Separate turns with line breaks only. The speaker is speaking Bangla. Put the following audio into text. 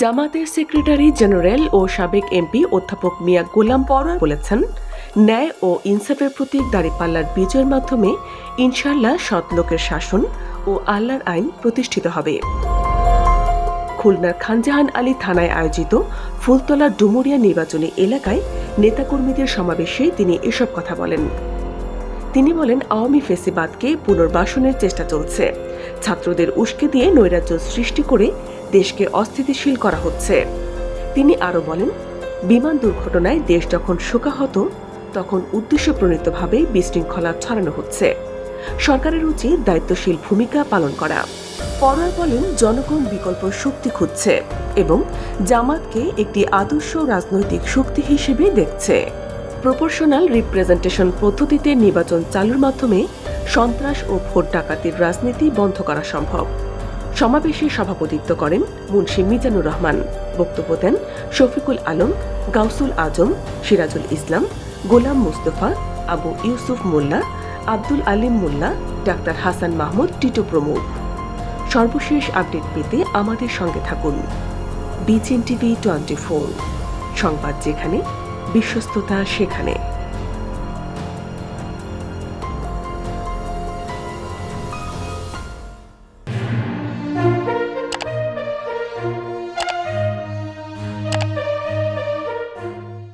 জামাতের সেক্রেটারি জেনারেল ও সাবেক এমপি অধ্যাপক মিয়া গোলাম পরোয়ার বলেছেন, ন্যায় ও ইনসাফের প্রতীক দাঁড়িপাল্লার বিজয়ের মাধ্যমে ইনশাল্লাহ সৎ লোকের শাসন ও আল্লাহর আইন প্রতিষ্ঠিত হবে। খুলনার খানজাহান আলী থানায় আয়োজিত ফুলতলা ডুমুরিয়া নির্বাচনী এলাকায় নেতাকর্মীদের সমাবেশে তিনি এসব কথা বলেন। তিনি বলেন, আওয়ামী ফেসিবাদকে পুনর্বাসনের চেষ্টা চলছে। ছাত্রদের উস্কে দিয়ে নৈরাজ্য সৃষ্টি করে দেশকে অস্থিতিশীল করা হচ্ছে। তিনি আরও বলেন, বিমান দুর্ঘটনায় দেশ যখন শোকাহত, তখন উদ্দেশ্যপ্রণীতভাবে বিশৃঙ্খলা ছড়ানো হচ্ছে। সরকারের উচিত দায়িত্বশীল ভূমিকা পালন করা। পরোয়ার বলেন, জনগণ বিকল্প শক্তি খুঁজছে এবং জামাতকে একটি আদর্শ রাজনৈতিক শক্তি হিসেবে দেখছে। প্রপোর্শনাল রিপ্রেজেন্টেশন পদ্ধতিতে নির্বাচন চালুর মাধ্যমে সন্ত্রাস ও ভোট ডাকাতির রাজনীতি বন্ধ করা সম্ভব। সমাবেশে সভাপতিত্ব করেন মুন্সি মিজানুর রহমান। বক্তব্য দেন শফিকুল আলম, গাউসুল আজম, সিরাজুল ইসলাম, গোলাম মুস্তফা, আবু ইউসুফ মোল্লা, আব্দুল আলিম মোল্লা, ডাক্তার হাসান মাহমুদ, টিটো প্রমুখ। সর্বশেষ আপডেট পেতে আমাদের সঙ্গে থাকুন। BCN TV twenty four. সংবাদ যেখানে, বিশ্বস্ততা সেখানে।